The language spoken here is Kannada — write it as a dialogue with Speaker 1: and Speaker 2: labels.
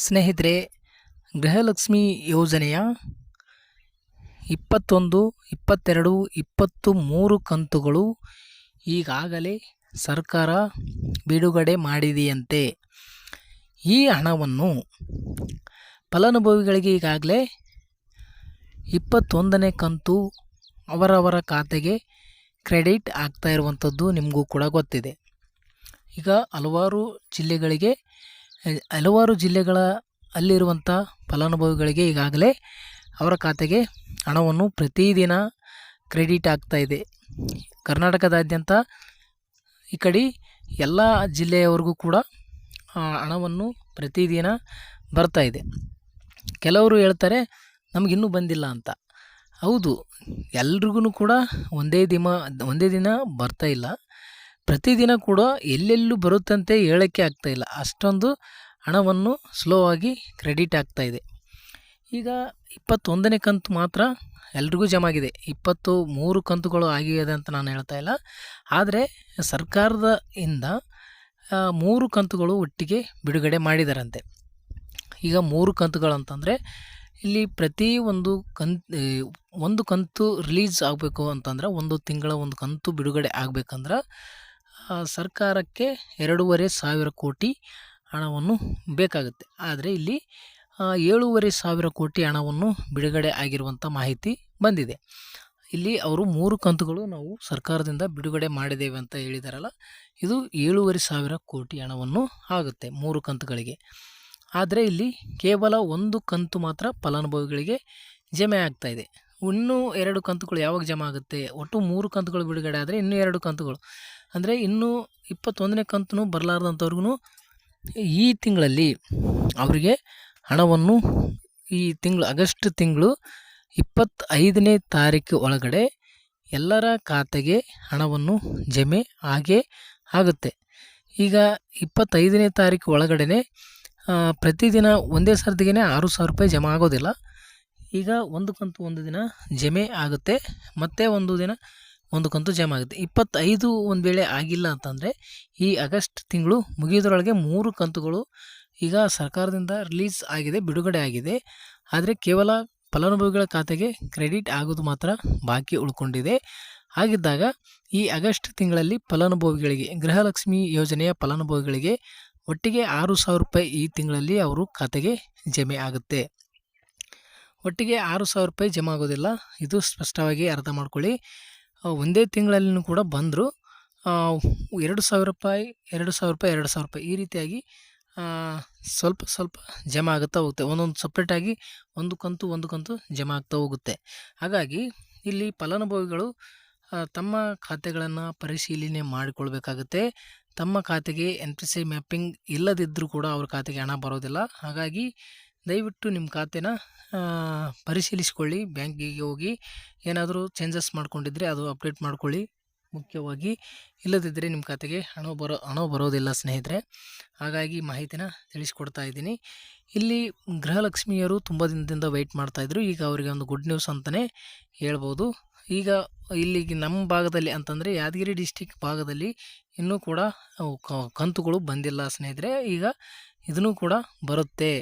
Speaker 1: ಸ್ನೇಹಿತರೆ, ಗೃಹಲಕ್ಷ್ಮಿ ಯೋಜನೆಯ ಇಪ್ಪತ್ತೊಂದು, ಇಪ್ಪತ್ತೆರಡು ಇಪ್ಪತ್ತು ಮೂರು ಕಂತುಗಳು ಈಗಾಗಲೇ ಸರ್ಕಾರ ಬಿಡುಗಡೆ ಮಾಡಿದೆಯಂತೆ. ಈ ಹಣವನ್ನು ಫಲಾನುಭವಿಗಳಿಗೆ ಈಗಾಗಲೇ ಇಪ್ಪತ್ತೊಂದನೇ ಕಂತು ಅವರವರ ಖಾತೆಗೆ ಕ್ರೆಡಿಟ್ ಆಗ್ತಾ ಇರುವಂಥದ್ದು ನಿಮಗೂ ಕೂಡ ಗೊತ್ತಿದೆ. ಈಗ ಹಲವಾರು ಜಿಲ್ಲೆಗಳಿಗೆ ಹಲವಾರು ಜಿಲ್ಲೆಗಳ ಅಲ್ಲಿರುವಂಥ ಫಲಾನುಭವಿಗಳಿಗೆ ಈಗಾಗಲೇ ಅವರ ಖಾತೆಗೆ ಹಣವನ್ನು ಪ್ರತಿದಿನ ಕ್ರೆಡಿಟ್ ಆಗ್ತಾ ಇದೆ. ಕರ್ನಾಟಕದಾದ್ಯಂತ ಈ ಕಡೆ ಎಲ್ಲ ಜಿಲ್ಲೆಯವರೆಗೂ ಕೂಡ ಹಣವನ್ನು ಪ್ರತಿದಿನ ಬರ್ತಾ ಇದೆ. ಕೆಲವರು ಹೇಳ್ತಾರೆ ನಮಗಿನ್ನೂ ಬಂದಿಲ್ಲ ಅಂತ. ಹೌದು, ಎಲ್ರಿಗೂ ಕೂಡ ಒಂದೇ ದಿನ ಒಂದೇ ದಿನ ಬರ್ತಾ ಇಲ್ಲ. ಪ್ರತಿದಿನ ಕೂಡ ಎಲ್ಲೆಲ್ಲೂ ಬರುತ್ತಂತೆ ಹೇಳೋಕ್ಕೆ ಆಗ್ತಾಯಿಲ್ಲ ಅಷ್ಟೊಂದು ಹಣವನ್ನು ಸ್ಲೋ ಆಗಿ ಕ್ರೆಡಿಟ್ ಆಗ್ತಾ ಇದೆ. ಈಗ ಇಪ್ಪತ್ತೊಂದನೇ ಕಂತು ಮಾತ್ರ ಎಲ್ರಿಗೂ ಜಮಾ ಆಗಿದೆ ಇಪ್ಪತ್ತು ಮೂರು ಕಂತುಗಳು ಆಗಿದೆ ಅಂತ ನಾನು ಹೇಳ್ತಾ ಇಲ್ಲ. ಆದರೆ ಸರ್ಕಾರದ ಇಂದ ಮೂರು ಕಂತುಗಳು ಒಟ್ಟಿಗೆ ಬಿಡುಗಡೆ ಮಾಡಿದಾರಂತೆ. ಈಗ ಮೂರು ಕಂತುಗಳು ಅಂತಂದರೆ ಇಲ್ಲಿ ಪ್ರತಿ ಒಂದು ಕಂತ್ ಒಂದು ಕಂತು ರಿಲೀಸ್ ಆಗಬೇಕು ಅಂತಂದ್ರೆ ಒಂದು ತಿಂಗಳ ಒಂದು ಕಂತು ಬಿಡುಗಡೆ ಆಗಬೇಕಂದ್ರೆ ಸರ್ಕಾರಕ್ಕೆ ಎರಡೂವರೆ ಸಾವಿರ ಕೋಟಿ ಹಣವನ್ನು ಬೇಕಾಗುತ್ತೆ. ಆದರೆ ಇಲ್ಲಿ ಏಳೂವರೆ ಸಾವಿರ ಕೋಟಿ ಹಣವನ್ನು ಬಿಡುಗಡೆ ಆಗಿರುವಂಥ ಮಾಹಿತಿ ಬಂದಿದೆ. ಇಲ್ಲಿ ಅವರು ಮೂರು ಕಂತುಗಳು ನಾವು ಸರ್ಕಾರದಿಂದ ಬಿಡುಗಡೆ ಮಾಡಿದ್ದೇವೆ ಅಂತ ಹೇಳಿದಾರಲ್ಲ, ಇದು ಏಳೂವರೆ ಸಾವಿರ ಕೋಟಿ ಹಣವನ್ನು ಆಗುತ್ತೆ ಮೂರು ಕಂತುಗಳಿಗೆ. ಆದರೆ ಇಲ್ಲಿ ಕೇವಲ ಒಂದು ಕಂತು ಮಾತ್ರ ಫಲಾನುಭವಿಗಳಿಗೆ ಜಮೆ ಆಗ್ತಾ ಇದೆ. ಇನ್ನೂ ಎರಡು ಕಂತುಗಳು ಯಾವಾಗ ಜಮಾ ಆಗುತ್ತೆ? ಒಟ್ಟು ಮೂರು ಕಂತುಗಳು ಬಿಡುಗಡೆ ಆದರೆ ಇನ್ನೂ ಎರಡು ಕಂತುಗಳು. ಅಂದರೆ ಇನ್ನೂ ಇಪ್ಪತ್ತೊಂದನೇ ಕಂತೂ ಬರಲಾರ್ದಂಥವ್ರಿಗೂ ಈ ತಿಂಗಳಲ್ಲಿ ಅವರಿಗೆ ಹಣವನ್ನು ಈ ತಿಂಗಳು, ಆಗಸ್ಟ್ ತಿಂಗಳು ಇಪ್ಪತ್ತೈದನೇ ತಾರೀಕು ಒಳಗಡೆ ಎಲ್ಲರ ಖಾತೆಗೆ ಹಣವನ್ನು ಜಮೆ ಆಗೇ ಆಗುತ್ತೆ. ಈಗ ಇಪ್ಪತ್ತೈದನೇ ತಾರೀಕು ಒಳಗಡೆ ಪ್ರತಿದಿನ ಒಂದೇ ಸರ್ತಿಗೆ ಆರು ಸಾವಿರ ರೂಪಾಯಿ ಜಮಾ ಆಗೋದಿಲ್ಲ. ಈಗ ಒಂದು ಕಂತು ಒಂದು ದಿನ ಜಮೆ ಆಗುತ್ತೆ. ಮತ್ತೆ ಒಂದು ದಿನ ಒಂದು ಕಂತು ಜಮಾ ಆಗುತ್ತೆ. ಇಪ್ಪತ್ತೈದು ಒಂದು ವೇಳೆ ಆಗಿಲ್ಲ ಅಂತಂದರೆ ಈ ಆಗಸ್ಟ್ ತಿಂಗಳು ಮುಗಿಯೋದ್ರೊಳಗೆ ಮೂರು ಕಂತುಗಳು ಈಗ ಸರ್ಕಾರದಿಂದ ರಿಲೀಸ್ ಆಗಿದೆ, ಬಿಡುಗಡೆ ಆಗಿದೆ. ಆದರೆ ಕೇವಲ ಫಲಾನುಭವಿಗಳ ಖಾತೆಗೆ ಕ್ರೆಡಿಟ್ ಆಗೋದು ಮಾತ್ರ ಬಾಕಿ ಉಳ್ಕೊಂಡಿದೆ. ಹಾಗಿದ್ದಾಗ ಈ ಆಗಸ್ಟ್ ತಿಂಗಳಲ್ಲಿ ಫಲಾನುಭವಿಗಳಿಗೆ, ಗೃಹಲಕ್ಷ್ಮಿ ಯೋಜನೆಯ ಫಲಾನುಭವಿಗಳಿಗೆ ಒಟ್ಟಿಗೆ ಆರು ಸಾವಿರ ರೂಪಾಯಿ ಈ ತಿಂಗಳಲ್ಲಿ ಅವರು ಖಾತೆಗೆ ಜಮೆ ಆಗುತ್ತೆ. ಒಟ್ಟಿಗೆ ಆರು ಸಾವಿರ ರೂಪಾಯಿ ಜಮಾ ಆಗೋದಿಲ್ಲ. ಇದು ಸ್ಪಷ್ಟವಾಗಿ ಅರ್ಥ ಮಾಡ್ಕೊಳ್ಳಿ. ಒಂದೇ ತಿಂಗಳಲ್ಲಿನೂ ಕೂಡ ಬಂದರು. ಎರಡು ಸಾವಿರ ರೂಪಾಯಿ, ಎರಡು ಸಾವಿರ ರೂಪಾಯಿ, ಎರಡು ಸಾವಿರ ರೂಪಾಯಿ ಈ ರೀತಿಯಾಗಿ ಸ್ವಲ್ಪ ಸ್ವಲ್ಪ ಜಮಾ ಆಗುತ್ತಾ ಹೋಗುತ್ತೆ. ಒಂದೊಂದು ಸಪ್ರೇಟಾಗಿ ಒಂದು ಕಂತು ಒಂದು ಕಂತು ಜಮಾ ಆಗ್ತಾ ಹೋಗುತ್ತೆ. ಹಾಗಾಗಿ ಇಲ್ಲಿ ಫಲಾನುಭವಿಗಳು ತಮ್ಮ ಖಾತೆಗಳನ್ನು ಪರಿಶೀಲನೆ ಮಾಡಿಕೊಳ್ಬೇಕಾಗುತ್ತೆ. ತಮ್ಮ ಖಾತೆಗೆ ಎನ್ ಪಿ ಸಿ ಮ್ಯಾಪಿಂಗ್ ಇಲ್ಲದಿದ್ದರೂ ಕೂಡ ಅವ್ರ ಖಾತೆಗೆ ಹಣ ಬರೋದಿಲ್ಲ. ಹಾಗಾಗಿ ದಯವಿಟ್ಟು ನಿಮ್ಮ ಖಾತೆನ ಪರಿಶೀಲಿಸಿಕೊಳ್ಳಿ. ಬ್ಯಾಂಕಿಗೆ ಹೋಗಿ ಏನಾದರೂ ಚೇಂಜಸ್ ಮಾಡಿಕೊಂಡಿದ್ರೆ ಅದು ಅಪ್ಡೇಟ್ ಮಾಡ್ಕೊಳ್ಳಿ. ಮುಖ್ಯವಾಗಿ ಇಲ್ಲದಿದ್ದರೆ ನಿಮ್ಮ ಖಾತೆಗೆ ಹಣ ಬರೋ, ಹಣ ಬರೋದಿಲ್ಲ ಸ್ನೇಹಿತರೆ. ಹಾಗಾಗಿ ಮಾಹಿತಿನ ತಿಳಿಸ್ಕೊಡ್ತಾ ಇದ್ದೀನಿ. ಇಲ್ಲಿ ಗೃಹಲಕ್ಷ್ಮಿಯರು ತುಂಬ ದಿನದಿಂದ ವೆಯ್ಟ್ ಮಾಡ್ತಾಯಿದ್ರು ಈಗ ಅವರಿಗೆ ಒಂದು ಗುಡ್ ನ್ಯೂಸ್ ಅಂತಲೇ ಹೇಳ್ಬೋದು. ಈಗ ಇಲ್ಲಿಗೆ ನಮ್ಮ ಭಾಗದಲ್ಲಿ ಅಂತಂದರೆ ಯಾದಗಿರಿ ಡಿಸ್ಟಿಕ್ ಭಾಗದಲ್ಲಿ ಇನ್ನೂ ಕೂಡ ಕಂತುಗಳು ಬಂದಿಲ್ಲ ಸ್ನೇಹಿತರೆ. ಈಗ ಇದನ್ನು ಕೂಡ ಬರುತ್ತೆ.